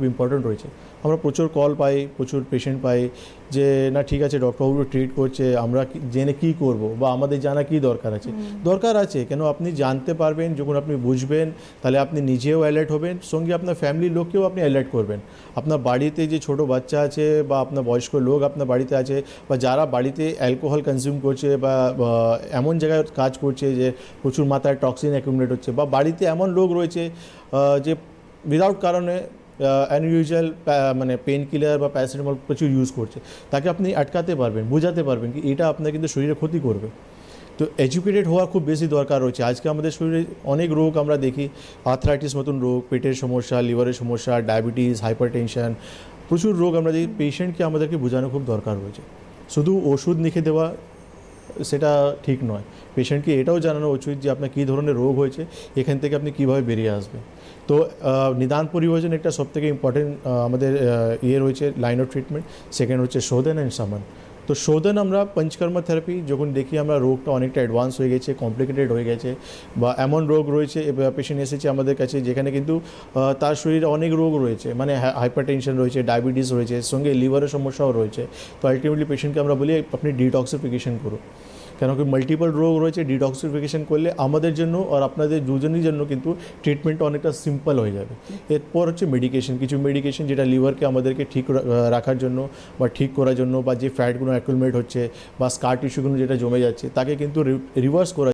খুব ইম্পর্টেন্ট রয়েছে। আমরা প্রচুর কল পাই প্রচুর পেশেন্ট পাই যে না ঠিক আছে ডক্টরবাবু ট্রিট করছে আমরা জেনে কি করব বা আমাদের জানা কি দরকার আছে? দরকার আছে কেন আপনি জানতে পারবেন যখন আপনি বুঝবেন তাহলে আপনি নিজেও অ্যালার্ট হবেন সঙ্গে আপনার ফ্যামিলির লোককেও আপনি অ্যালার্ট করবেন। আপনার বাড়িতে যে ছোট বাচ্চা আছে বা আপনার বয়স্ক লোক আপনার বাড়িতে আছে বা যারা বাড়িতে অ্যালকোহল কনজিউম করছে বা এমন জায়গায় কাজ করছে যে প্রচুর মাথায় টক্সিন অ্যাকুমুলেট হচ্ছে বা বাড়িতে এমন লোক রয়েছে যে উইদাউট কারণে অ্যানইউজুয়াল মানে পেন কিলার বা প্যারাসিটামল প্রচুর ইউজ করছে। তাকে আপনি আটকাতে পারবেন, বোঝাতে পারবেন কি এটা আপনার কিন্তু শরীরে ক্ষতি করবে। তো এডুকেটেড হওয়ার খুব বেশি দরকার রয়েছে। আজকে আমাদের শরীরে অনেক রোগ আমরা দেখি আর্থ্রাইটিস মতন রোগ, পেটের সমস্যা লিভারের সমস্যা ডায়াবেটিস হাইপার টেনশন প্রচুর রোগ আমরা দেখি। পেশেন্টকে আমাদেরকে বোঝানো খুব দরকার রয়েছে। শুধু ওষুধ লিখে দেওয়া সেটা ঠিক নয়। পেশেন্টকে এটাও জানানো উচিত যে আপনার কী ধরনের রোগ হয়েছে, এখান থেকে আপনি কীভাবে বেরিয়ে আসবেন। তো নিদান পরিভোজন একটা সবথেকে ইম্পর্টেন্ট আমাদের ইয়ে রয়েছে লাইন অফ ট্রিটমেন্ট সেকেন্ড হচ্ছে শোধন অ্যান্ড সামান তো শোধন আমরা পঞ্চকর্মা থেরাপি যখন দেখি আমরা রোগটা অনেকটা অ্যাডভান্স হয়ে গেছে কমপ্লিকেটেড হয়ে গেছে, বা এমন রোগ রয়েছে পেশেন্ট এসেছে আমাদের কাছে, যেখানে কিন্তু তার শরীরে অনেক রোগ রয়েছে মানে হাইপারটেনশন রয়েছে ডায়াবেটিস রয়েছে, সঙ্গে লিভারের সমস্যাও রয়েছে। তো আলটিমেটলি পেশেন্টকে আমরা বলি, আপনি ডিটক্সিফিকেশন করুন। কেন কি মাল্টিপল রোগ রয়েছে ডিটক্সিফিকেশন করলে আমাদের জন্য আর আপনাদের দুজনের জন্য কিন্তু ট্রিটমেন্ট অনেকটা সিম্পল হয়ে যাবে। এরপর হচ্ছে মেডিকেশন কিছু মেডিকেশন যেটা লিভারকে আমাদেরকে ঠিক রাখার জন্য বা ঠিক করার জন্য বা যে ফ্যাটগুলো অ্যাকুলমেট হচ্ছে বা স্কার টিস্যুগুলো যেটা জমে যাচ্ছে, তাকে কিন্তু রিভার্স করার